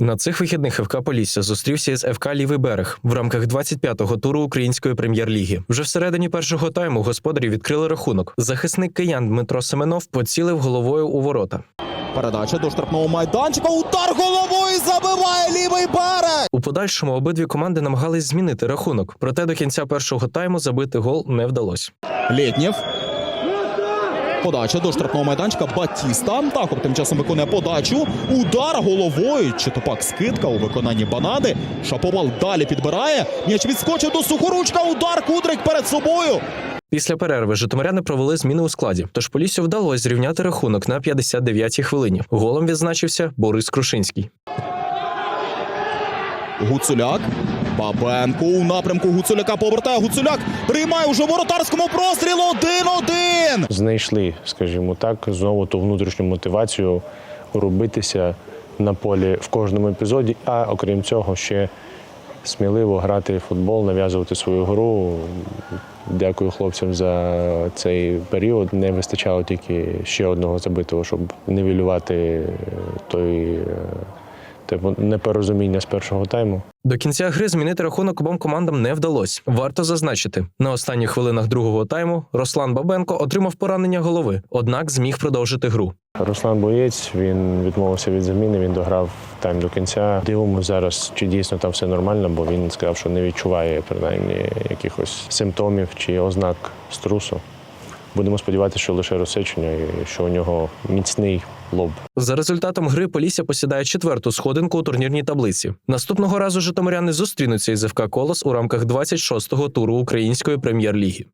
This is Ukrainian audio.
На цих вихідних ФК Полісся зустрівся із ФК Лівий берег в рамках 25-го туру української прем'єр-ліги. Вже всередині першого тайму господарі відкрили рахунок. Захисник киян Дмитро Семенов поцілив головою у ворота. Передача до штрафного майданчика. Удар головою забиває лівий берег. У подальшому обидві команди намагались змінити рахунок, проте до кінця першого тайму забити гол не вдалося. Лєтнєв. Подача до штрафного майданчика. Батіста. Таков тим часом виконує подачу. Удар головою. Чи то пак скидка у виконанні банади. Шаповал далі підбирає. М'яч відскочив до сухоручка. Удар Кудрик перед собою. Після перерви житомиряни провели зміни у складі. Тож Поліссю вдалося зрівняти рахунок на 59-й хвилині. Голом відзначився Борис Крушинський. Гуцуляк. Бабенко у напрямку Гуцуляка повертає. Гуцуляк приймає уже воротарському прострілу. 1-1. Знайшли, скажімо так, знову ту внутрішню мотивацію робитися на полі в кожному епізоді, а окрім цього, ще сміливо грати в футбол, нав'язувати свою гру. Дякую хлопцям за цей період. Не вистачало тільки ще одного забитого, щоб нивелювати той е, типу, непорозуміння з першого тайму. До кінця гри змінити рахунок обом командам не вдалося. Варто зазначити, на останніх хвилинах другого тайму Руслан Бабенко отримав поранення голови, однак зміг продовжити гру. Руслан Боєць він відмовився від заміни, він дограв тайм до кінця. Дивимо зараз, чи дійсно там все нормально, бо він сказав, що не відчуває принаймні якихось симптомів чи ознак струсу. Будемо сподіватися, що лише розсечення і що у нього міцний лоб. За результатом гри Полісся посідає четверту сходинку у турнірній таблиці. Наступного разу житомиряни зустрінуться із ФК Колос у рамках 26-го туру української прем'єр-ліги.